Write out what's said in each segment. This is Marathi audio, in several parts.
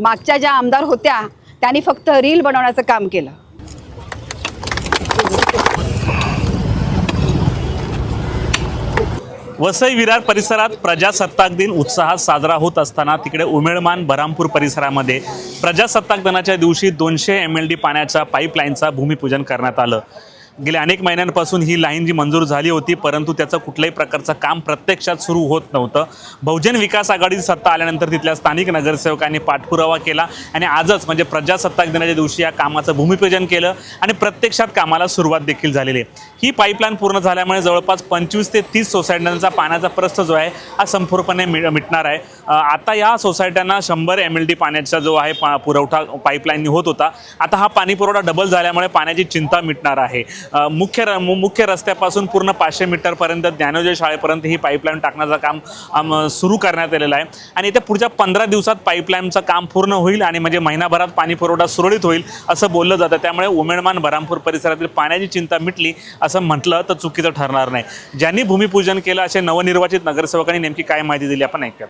मागच्या ज्या आमदार होत्या त्यांनी फक्त रील बनवण्याचं काम केलं. वसई विरार परिसरात प्रजासत्ताक दिन उत्साहात साजरा होत असताना तिकडे उमेळमान बरामपूर परिसरामध्ये प्रजासत्ताक दिनाच्या दिवशी दोनशे एम एल डी पाण्याच्या पाईपलाईनचा भूमिपूजन करण्यात आलं. गेल्या अनेक महिन्यांपासून ही लाईन जी मंजूर झाली होती परंतु त्याचं कुठल्याही प्रकारचं काम प्रत्यक्षात सुरू होत नव्हतं. बहुजन विकास आघाडीची सत्ता आल्यानंतर तिथल्या स्थानिक नगरसेवकांनी पाठपुरावा केला आणि आजच म्हणजे प्रजासत्ताक दिनाच्या दिवशी या कामाचं भूमिपूजन केलं आणि प्रत्यक्षात कामाला सुरुवात देखील झालेली आहे. ही पाईपलाईन पूर्ण झाल्यामुळे जवळपास पंचवीस ते तीस सोसायट्यांचा पाण्याचा प्रस्थ जो आहे हा संपूर्णपणे मि मिटणार आहे. आता या सोसायट्यांना शंभर एम एल डी पाण्याचा जो आहे पा पुरवठा पाईपलाईननी होत होता. आता हा पाणी पुरवठा डबल झाल्यामुळे पाण्याची चिंता मिटणार आहे. मुख्य र मु- मुख्य रस्त्यापासून पूर्ण पाचशे मीटरपर्यंत ज्ञानोदय शाळेपर्यंत ही पाईपलाईन टाकण्याचं काम सुरू करण्यात आलेलं आहे. आणि येत्या पुढच्या पंधरा दिवसात पाईपलाईनचं काम पूर्ण होईल आणि म्हणजे महिनाभरात पाणी पुरवठा सुरळीत होईल असं बोललं जातं. त्यामुळे उमेडमान बरामपूर परिसरातील पाण्याची चिंता मिटली असं म्हटलं तर चुकीचं ठरणार नाही. ज्यांनी भूमिपूजन केलं असे नवनिर्वाचित नगरसेवकांनी नेमकी काय माहिती दिली आपण ऐकूयात.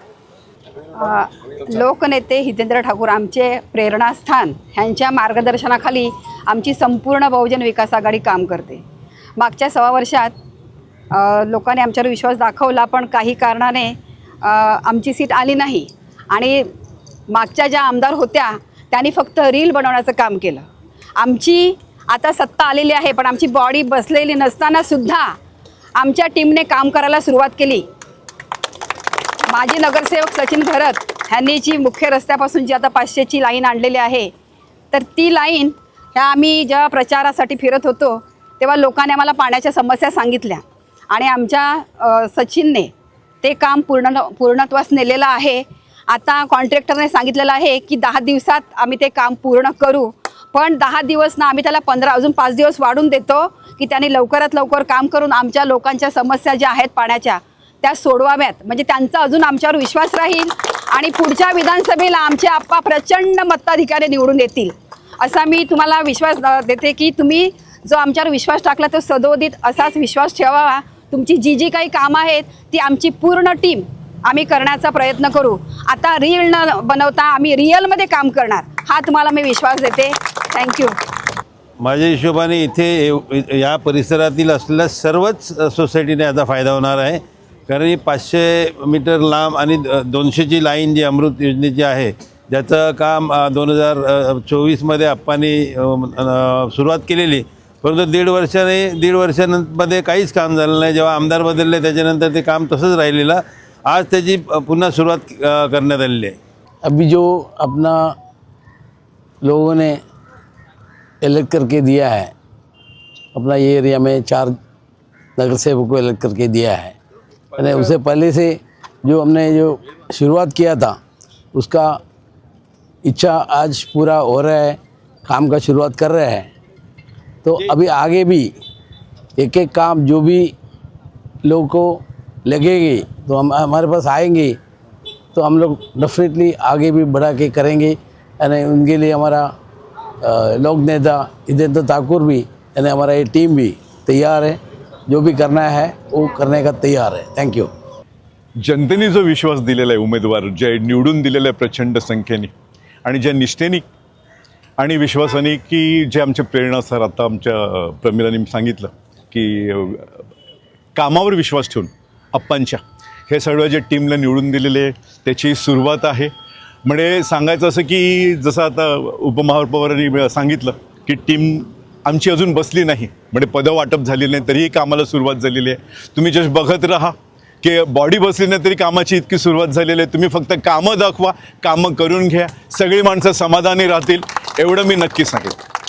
लोकनेते हितेंद्र ठाकूर आमचे प्रेरणास्थान ह्यांच्या मार्गदर्शनाखाली आमची संपूर्ण बहुजन विकास आघाडी काम करते. मागच्या सव्वा वर्षात लोकांनी आमच्यावर विश्वास दाखवला पण काही कारणाने आमची सीट आली नाही. आणि मागच्या ज्या आमदार होत्या त्यांनी फक्त रील बनवण्याचं काम केलं. आमची आता सत्ता आलेली आहे पण आमची बॉडी बसलेली नसतानासुद्धा आमच्या टीमने काम करायला सुरुवात केली. माजी नगरसेवक सचिन भरत ह्यांनी जी मुख्य रस्त्यापासून जी आता पाचशेची लाईन आणलेली आहे तर ती लाईन ह्या आम्ही जेव्हा प्रचारासाठी फिरत होतो तेव्हा लोकांनी आम्हाला पाण्याच्या समस्या सांगितल्या. आणि आमच्या सचिनने ते काम पूर्ण पूर्णत्वास नेलेलं आहे. आता कॉन्ट्रॅक्टरने सांगितलेलं आहे की दहा दिवसात आम्ही ते काम पूर्ण करू. पण दहा दिवस ना आम्ही त्याला पंधरा अजून पाच दिवस वाढून देतो की त्यांनी लवकरात लवकर काम करून आमच्या लोकांच्या समस्या ज्या आहेत पाण्याच्या त्या सोडवाव्यात. म्हणजे त्यांचा अजून आमच्यावर विश्वास राहील आणि पुढच्या विधानसभेला आमचे आप्पा प्रचंड मताधिकारी निवडून येतील. असा मी तुम्हाला विश्वास देते की तुम्ही जो आमच्यावर विश्वास टाकला तो सदोदित असाच विश्वास ठेवावा. तुमची जी जी काही कामं आहेत ती आमची पूर्ण टीम आम्ही करण्याचा प्रयत्न करू. आता रील न बनवता आम्ही रिअलमध्ये काम करणार. हा तुम्हाला मी विश्वास देते. थँक्यू माझ्या हिशोबाने इथे या परिसरातील असलेल्या सर्वच सोसायटीने याचा फायदा होणार आहे. कारण ही पाचशे मीटर लांब आणि द- दोनशेची लाईन जी अमृत योजनेची आहे ज्याचं काम दोन हजार चोवीसमध्ये आप्पांनी सुरुवात केलेली. परंतु दीड वर्षाने दीड वर्षांमध्ये काहीच काम झालं नाही. जेव्हा आमदार बदलले त्याच्यानंतर ते काम तसंच राहिलेलं. आज त्याची पुन्हा सुरुवात करण्यात आलेली आहे. अभी जो अपना लोगों ने इलेक्ट करके दिया है अपना ये एरिया में चार नगर सेवक को इलेक्ट करके दिया है मैंने उससे पहले से जो हमने जो शुरुआत किया था उसका इच्छा आज पूरा हो रहा है काम का शुरुआत कर रहे हैं। तो अभी आगे भी एक एक काम जो भी लोगों को लगेगी तो हम हमारे पास आएँगे तो हम लोग डेफिनेटली आगे भी बढ़ा के करेंगे। यानी उनके लिए हमारा लोक नेता हितेंद्र ठाकुर भी यानी हमारा ये टीम भी तैयार है। जो भी करना है वो करने का तैयार है। थैंक यू जनतेने जो विश्वास दिलेला आहे उमेदवार जे निवडून दिलेलं आहे प्रचंड संख्येने. आणि ज्या निष्ठेने आणि विश्वासाने की जे आमचे प्रेरणा सर आता आमच्या अ, प्रमिलांनी सांगितलं की कामावर विश्वास ठेवून अप्पांच्या हे सर्व जे टीमला निवडून दिलेले आहे त्याची सुरुवात आहे. म्हणजे सांगायचं असं की जसं आता उपमहापौरांनी सांगितलं की टीम आमची अजून बसली नाही. म्हणजे पदं वाटप झालेली नाही तरीही कामाला सुरुवात झालेली आहे. तुम्ही जस्ट बघत राहा की बॉडी बसली नाही तरी कामाची इतकी सुरुवात झालेली आहे. तुम्ही फक्त कामं दाखवा कामं करून घ्या. सगळी माणसं समाधानी राहतील. एवढं मी नक्की सांगेन.